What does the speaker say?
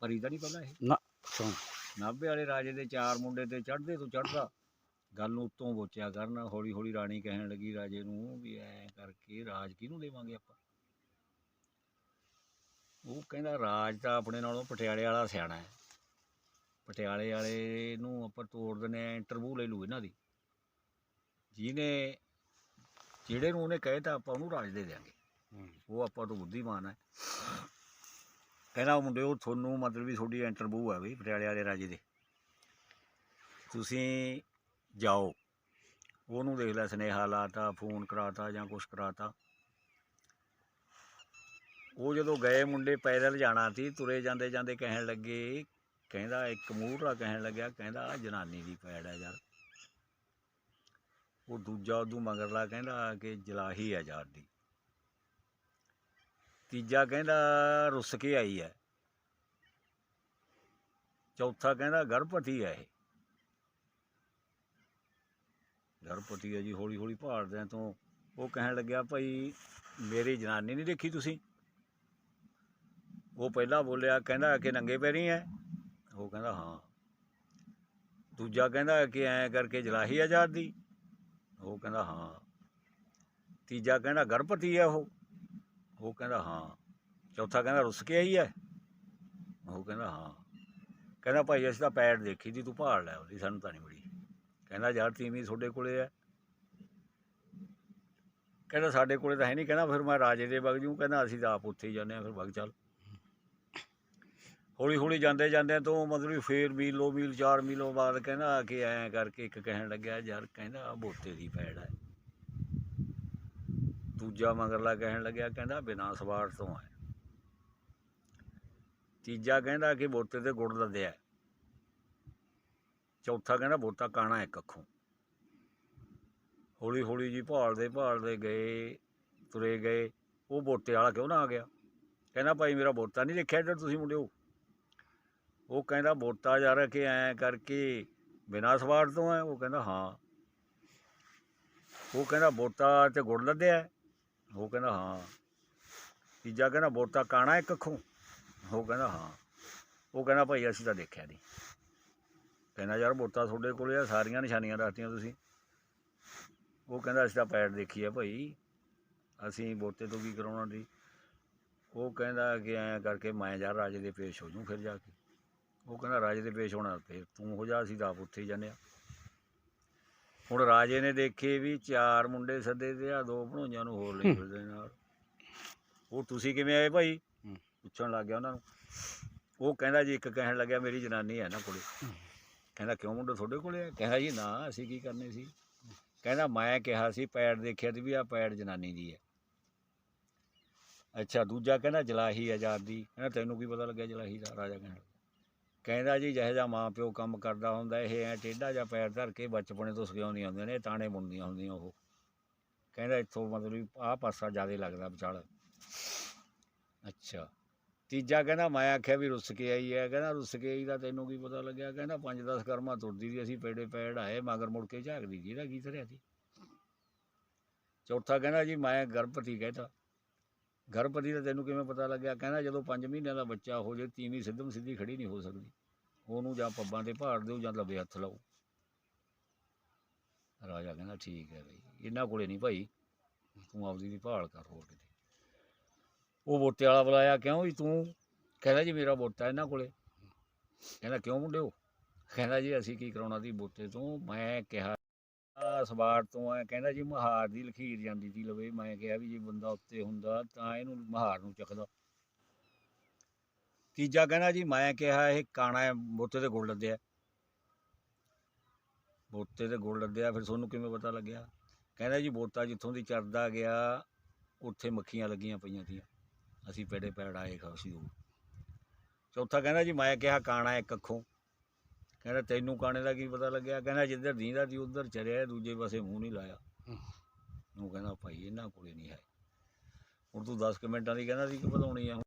ਪਰੀ ਤਾਂ ਨਹੀਂ ਪਹਿਲਾਂ ਇਹ। ਨਾ ਸੁਣ। ਨਾਭੇ ਵਾਲੇ ਰਾਜੇ ਦੇ ਚਾਰ ਮੁੰਡੇ ਤੇ ਚੜ੍ਹਦੇ ਤੋਂ ਚੜ੍ਹਦਾ। ਗੱਲ ਨੂੰ ਉੱਤੋਂ ਬੋਚਿਆ ਕਰਨ ਹੌਲੀ ਹੌਲੀ ਰਾਣੀ ਕਹਿਣ ਲੱਗੀ ਰਾਜੇ ਨੂੰ ਵੀ ਐ ਕਰਕੇ ਰਾਜ ਕਿਹਨੂੰ ਦੇਵਾਂਗੇ ਆਪਾਂ? ਉਹ ਕਹਿੰਦਾ ਰਾਜ ਤਾਂ ਆਪਣੇ ਨਾਲੋਂ ਪਟਿਆਲੇ ਵਾਲਾ ਸਿਆਣਾ ਹੈ। ਪਟਿਆਲੇ ਵਾਲੇ ਨੂੰ ਆਪਾਂ ਤੋੜ ਦਿੰਦੇ ਆ ਇੰਟਰਵਿਊ ਲੈ ਲੂ ਇਹਨਾਂ ਦੀ। ਜਿਹਨੇ ਜਿਹੜੇ ਨੂੰ ਉਹਨੇ ਕਹਿਤਾ ਆਪਾਂ ਉਹਨੂੰ ਰਾਜ ਦੇ ਦਿਆਂਗੇ। ਹੂੰ। ਉਹ ਆਪਾਂ ਤੋਂ ਬੁੱਧੀਮਾਨ ਹੈ। ਕਹਿੰਦਾ ਉਹ ਮੁੰਡਿਓ ਤੁਹਾਨੂੰ ਮਤਲਬ ਵੀ ਤੁਹਾਡੀ ਇੰਟਰਵਿਊ ਹੈ ਬਈ, ਪਟਿਆਲੇ ਵਾਲੇ ਰਾਜੇ ਦੇ। ਤੁਸੀਂ ਜਾਓ। ਉਹਨੂੰ ਦੇਖ ਲੈ, ਸੁਨੇਹਾ ਲਾਤਾ, ਫੋਨ ਕਰਾਤਾ ਜਾਂ ਕੁਛ ਕਰਾਤਾ। ਉਹ ਜਦੋਂ ਗਏ ਮੁੰਡੇ ਪੈਦਲ ਜਾਣਾ ਸੀ, ਤੁਰੇ ਜਾਂਦੇ ਜਾਂਦੇ ਕਹਿਣ ਲੱਗੇ, ਕਹਿੰਦਾ ਇੱਕ ਮੂਹਰਾ ਕਹਿਣ ਲੱਗਿਆ, ਕਹਿੰਦਾ ਆਹ ਜਨਾਨੀ ਦੀ ਪੈੜ ਹੈ ਯਾਰ। ਉਹ ਦੂਜਾ ਉਦੋਂ ਮਗਰਲਾ ਕਹਿੰਦਾ ਕਿ ਜਲਾਹੀ ਹੈ ਯਾਰ ਦੀ। ਤੀਜਾ ਕਹਿੰਦਾ ਰੁੱਸ ਕੇ ਆਈ ਹੈ। ਚੌਥਾ ਕਹਿੰਦਾ ਗਰਭਪਤੀ ਹੈ ਇਹ। ਗਰਭਪਤੀ ਹੈ ਜੀ ਹੌਲੀ ਹੌਲੀ ਭਾਲਦਿਆਂ ਤੋਂ। ਉਹ ਕਹਿਣ ਲੱਗਿਆ, ਭਾਈ, ਮੇਰੀ ਜਨਾਨੀ ਨਹੀਂ ਦੇਖੀ ਤੁਸੀਂ? ਉਹ ਪਹਿਲਾਂ ਬੋਲਿਆ, ਕਹਿੰਦਾ ਕਿ ਨੰਗੇ ਪੈਰੀ ਹੈ? ਉਹ ਕਹਿੰਦਾ, ਹਾਂ। ਦੂਜਾ ਕਹਿੰਦਾ ਕਿ ਐਂ ਕਰਕੇ ਜਲਾਹੀ ਆਜ਼ਾਦ ਦੀ। ਉਹ ਕਹਿੰਦਾ, ਹਾਂ। ਤੀਜਾ ਕਹਿੰਦਾ ਗਰਭਪਤੀ ਹੈ ਉਹ। ਉਹ ਕਹਿੰਦਾ, ਹਾਂ। ਚੌਥਾ ਕਹਿੰਦਾ, ਰੁੱਸ ਕੇ ਆਈ ਹੈ ਉਹ ਕਹਿੰਦਾ, ਹਾਂ। ਕਹਿੰਦਾ, ਭਾਈ, ਅਸੀਂ ਤਾਂ ਪੈੜ ਦੇਖੀ ਦੀ, ਤੂੰ ਭਾਲ ਲੈ ਉਹਦੀ, ਸਾਨੂੰ ਤਾਂ ਨਹੀਂ ਮਿਲੀ। ਕਹਿੰਦਾ, ਯਾਰ, ਤੀਵੀਂ ਤੁਹਾਡੇ ਕੋਲੇ ਹੈ ਕਹਿੰਦਾ, ਸਾਡੇ ਕੋਲੇ ਤਾਂ ਹੈ ਨਹੀਂ। ਕਹਿੰਦਾ, ਫਿਰ ਮੈਂ ਰਾਜੇ ਦੇ ਵਗ ਜੂ। ਕਹਿੰਦਾ, ਅਸੀਂ ਤਾਂ ਆਪ ਉੱਥੇ ਹੀ ਜਾਂਦੇ ਆ, ਫਿਰ ਵਗ ਚੱਲ। ਹੌਲੀ ਹੌਲੀ ਜਾਂਦੇ ਜਾਂਦੇ ਤੋਂ ਮਤਲਬ ਫੇਰ ਮੀਲੋ ਮੀਲ, ਚਾਰ ਮੀਲੋਂ ਬਾਅਦ ਕਹਿੰਦਾ ਕਿ ਐਂ ਕਰਕੇ ਇੱਕ ਕਹਿਣ ਲੱਗਿਆ, ਯਾਰ, ਕਹਿੰਦਾ ਬੋਤੇ ਦੀ ਪੈੜ ਹੈ ਦੂਜਾ ਮਗਰਲਾ ਕਹਿਣ ਲੱਗਿਆ, ਕਹਿੰਦਾ ਬਿਨਾਂ ਸਵਾਰ ਤੋਂ ਹੈ ਤੀਜਾ ਕਹਿੰਦਾ ਕਿ ਬੋਤੇ ਤੇ ਗੁੜ ਲੱਦਿਆ ਚੌਥਾ ਕਹਿੰਦਾ ਬੋਤਾ ਕਾਣਾ ਇੱਕ ਅੱਖੋਂ। ਹੌਲੀ ਹੌਲੀ ਜੀ ਭਾਲਦੇ ਭਾਲਦੇ ਗਏ, ਤੁਰੇ ਗਏ। ਉਹ ਬੋਤੇ ਵਾਲਾ ਕਿਉਂ ਨਾ ਆ ਗਿਆ? ਕਹਿੰਦਾ ਭਾਈ ਮੇਰਾ ਬੋਤਾ ਨਹੀਂ ਦੇਖਿਆ ਇੱਧਰ ਤੁਸੀਂ ਮੁੰਡਿਓ। ਉਹ ਕਹਿੰਦਾ ਬੋਤਾ ਯਾਰ ਕੇ ਐਂ ਕਰਕੇ ਬਿਨਾਂ ਸਵਾਰ ਤੋਂ ਹੈ ਉਹ ਕਹਿੰਦਾ ਹਾਂ। ਉਹ ਕਹਿੰਦਾ ਬੋਤਾ ਤੇ ਗੁੜ ਲੱਦਿਆ ਉਹ ਕਹਿੰਦਾ, ਹਾਂ। ਤੀਜਾ ਕਹਿੰਦਾ ਬੋਤਾ ਕਾਣਾ ਇੱਕ ਅੱਖੋਂ। ਉਹ ਕਹਿੰਦਾ, ਹਾਂ। ਉਹ ਕਹਿੰਦਾ, ਭਾਈ, ਅਸੀਂ ਤਾਂ ਦੇਖਿਆ ਨਹੀਂ ਕਹਿੰਦਾ, ਯਾਰ ਬੋਤਾ ਤੁਹਾਡੇ ਕੋਲੇ ਆ, ਸਾਰੀਆਂ ਨਿਸ਼ਾਨੀਆਂ ਦੱਸਤੀਆਂ ਤੁਸੀਂ। ਉਹ ਕਹਿੰਦਾ, ਅਸੀਂ ਤਾਂ ਪੈਰ ਦੇਖੀ ਆ ਭਾਈ। ਅਸੀਂ ਬੋਤੇ ਤੋਂ ਕੀ ਕਰਾਉਣਾ ਸੀ? ਉਹ ਕਹਿੰਦਾ ਕਿ ਐਂ ਕਰਕੇ ਮੈਂ ਯਾਰ ਰਾਜੇ ਦੇ ਪੇਸ਼ ਹੋ ਜੂ ਫਿਰ ਜਾ ਕੇ। ਉਹ ਕਹਿੰਦਾ, ਰਾਜੇ ਦੇ ਪੇਸ਼ ਹੋਣਾ ਫਿਰ ਤੂੰ ਹੋ ਜਾ, ਅਸੀਂ ਤਾਂ ਆਪ ਉੱਥੇ ਹੀ ਜਾਂਦੇ ਆ ਹੁਣ ਰਾਜੇ ਨੇ ਦੇਖੇ ਵੀ ਚਾਰ ਮੁੰਡੇ ਸੱਦੇ ਤੇ ਆ ਦੋ ਭਣੋਈਆਂ ਨੂੰ ਹੋਰ ਲੈ ਫਿਰਦੇ ਨਾਲ। ਉਹ ਤੁਸੀਂ ਕਿਵੇਂ ਆਏ ਭਾਈ। ਪੁੱਛਣ ਲੱਗ ਗਿਆ ਉਹਨਾਂ ਨੂੰ। ਉਹ ਕਹਿੰਦਾ ਜੀ ਇੱਕ ਕਹਿਣ ਲੱਗਿਆ ਮੇਰੀ ਜਨਾਨੀ ਹੈ ਨਾ ਕੋਲੇ। ਕਹਿੰਦਾ ਕਿਉਂ ਮੁੰਡੇ ਤੁਹਾਡੇ ਕੋਲੇ ਆ ਕਹਿੰਦਾ ਜੀ ਨਾ ਅਸੀਂ ਕੀ ਕਰਨੇ ਸੀ? ਕਹਿੰਦਾ ਮੈਂ ਕਿਹਾ ਸੀ ਪੈੜ ਦੇਖਿਆ ਤੇ ਵੀ ਆ ਪੈੜ ਜਨਾਨੀ ਦੀ ਹੈ। ਅੱਛਾ ਦੂਜਾ ਕਹਿੰਦਾ ਜਲਾਹੀ ਆਜ਼ਾਦੀ ਕਹਿੰਦਾ ਤੈਨੂੰ ਕੀ ਪਤਾ ਲੱਗਿਆ ਜਲਾਹੀ ਦਾ? ਰਾਜਾ ਕਹਿੰਦਾ ਕਹਿੰਦਾ ਜੀ ਜਿਹੋ ਜਿਹਾ ਮਾਂ ਪਿਓ ਕੰਮ ਕਰਦਾ ਹੁੰਦਾ, ਇਹ ਐ ਟੇਢਾ ਜਿਹਾ ਪੈਰ ਧਰ ਕੇ ਬਚਪਨੇ ਤੋਂ ਸਿਖਾਉਂਦੀਆਂ ਹੁੰਦੀਆਂ ਨੇ ਤਾਣੇ ਬੁਣਦੀਆਂ ਹੁੰਦੀਆਂ ਉਹ। ਕਹਿੰਦਾ ਇੱਥੋਂ ਮਤਲਬ ਆਹ ਪਾਸਾ ਜ਼ਿਆਦਾ ਲੱਗਦਾ ਵਿਚਾਲ। ਅੱਛਾ। ਤੀਜਾ ਕਹਿੰਦਾ ਮੈਂ ਆਖਿਆ ਵੀ ਰੁੱਸ ਕੇ ਆਈ ਹੈ। ਕਹਿੰਦਾ ਰੁੱਸ ਕੇ ਆਈ ਦਾ ਤੈਨੂੰ ਕੀ ਪਤਾ ਲੱਗਿਆ? ਕਹਿੰਦਾ ਪੰਜ ਦਸ ਕਰਮਾ ਤੁਰਦੀ ਦੀ ਅਸੀਂ ਪੇੜੇ ਪੈੜ ਆਏ, ਮਗਰ ਮੁੜ ਕੇ ਝਾਕਦੀ ਜੀ ਇਹਦਾ ਕੀ ਧਰਿਆ ਸੀ? ਚੌਥਾ ਕਹਿੰਦਾ ਜੀ ਮੈਂ ਗਰਭਵਤੀ ਕਹਿਤਾ। ਗਰਭਵਤੀ ਦਾ ਤੈਨੂੰ ਕਿਵੇਂ ਪਤਾ ਲੱਗਿਆ? ਕਹਿੰਦਾ ਜਦੋਂ 5 ਮਹੀਨਿਆਂ ਦਾ ਬੱਚਾ ਹੋ ਜੇ ਤੀਵੀਂ ਸਿੱਧਮ ਸਿੱਧੀ ਖੜੀ ਨਹੀਂ ਹੋ ਸਕਦੀ। ਉਹਨੂੰ ਜਾਂ ਪੱਬਾਂ ਤੇ ਭਾੜ ਦਿਓ ਜਾਂ ਲਵੇ ਹੱਥ ਲਾਓ। ਰਾਜਾ ਕਹਿੰਦਾ, ਠੀਕ ਹੈ ਬਈ, ਇਹਨਾਂ ਕੋਲੇ ਨਹੀਂ ਭਾਈ। ਤੂੰ ਆਪਦੀ ਦੀ ਭਾਲ ਕਰ ਹੋਰ ਕਿਤੇ। ਉਹ ਬੋਤੇ ਵਾਲਾ ਬੁਲਾਇਆ, ਕਿਉਂ ਜੀ ਤੂੰ? ਕਹਿੰਦਾ, ਜੀ ਮੇਰਾ ਬੋਤਾ ਇਹਨਾਂ ਕੋਲੇ। ਕਹਿੰਦਾ, ਕਿਉਂ ਮੁੰਡਿਓ? ਕਹਿੰਦਾ, ਜੀ ਅਸੀਂ ਕੀ ਕਰਾਉਣਾ ਸੀ ਬੋਤੇ ਤੋਂ? ਮੈਂ ਕਿਹਾ ਸਵਾਰ ਤੋਂ ਐ ਕਹਿੰਦਾ ਜੀ ਮਹਾਰ ਦੀ ਲਖੀਰ ਜਾਂਦੀ ਸੀ ਲਵੇ ਮੈਂ ਕਿਹਾ ਵੀ ਜੇ ਬੰਦਾ ਉੱਤੇ ਹੁੰਦਾ ਤਾਂ ਇਹਨੂੰ ਮਹਾਰ ਨੂੰ ਚੱਕਦਾ। ਤੀਜਾ ਕਹਿੰਦਾ ਜੀ ਮੈਂ ਕਿਹਾ ਇਹ ਕਾਣਾ ਹੈ, ਬੋਤੇ ਤੇ ਗੁੜ ਲੱਦਿਆ। ਬੋਤੇ ਤੇ ਗੁੜ ਲੱਦਿਆ ਫਿਰ ਤੁਹਾਨੂੰ ਕਿਵੇਂ ਪਤਾ ਲੱਗਿਆ? ਕਹਿੰਦਾ ਜੀ ਬੋਤਾ ਜਿੱਥੋਂ ਦੀ ਚਰਦਾ ਗਿਆ ਉੱਥੇ ਮੱਖੀਆਂ ਲੱਗੀਆਂ ਪਈਆਂ ਸੀ ਅਸੀਂ ਪੇੜੇ ਪੈੜ ਆਏ ਖਾਸੀ ਉਹ ਚੌਥਾ ਕਹਿੰਦਾ ਜੀ ਮੈਂ ਕਿਹਾ ਕਾਣਾ ਇੱਕ ਅੱਖੋਂ। ਕਹਿੰਦਾ ਤੈਨੂੰ ਕਾਣੇ ਦਾ ਕੀ ਪਤਾ ਲੱਗਿਆ? ਕਹਿੰਦਾ ਜਿੱਧਰ ਦੀਂਦਾ ਸੀ ਉਧਰ ਚਰਿਆ ਦੂਜੇ ਪਾਸੇ ਮੂੰਹ ਨਹੀਂ ਲਾਇਆ। ਉਹ ਕਹਿੰਦਾ ਭਾਈ ਇਹਨਾਂ ਕੋਲੇ ਨਹੀਂ ਹੈ। ਹੁਣ ਤੂੰ 10 ਕੁ ਮਿੰਟਾਂ ਦੀ ਕਹਿੰਦਾ ਸੀ ਕਿ ਵਧਾਉਣੀ ਆ।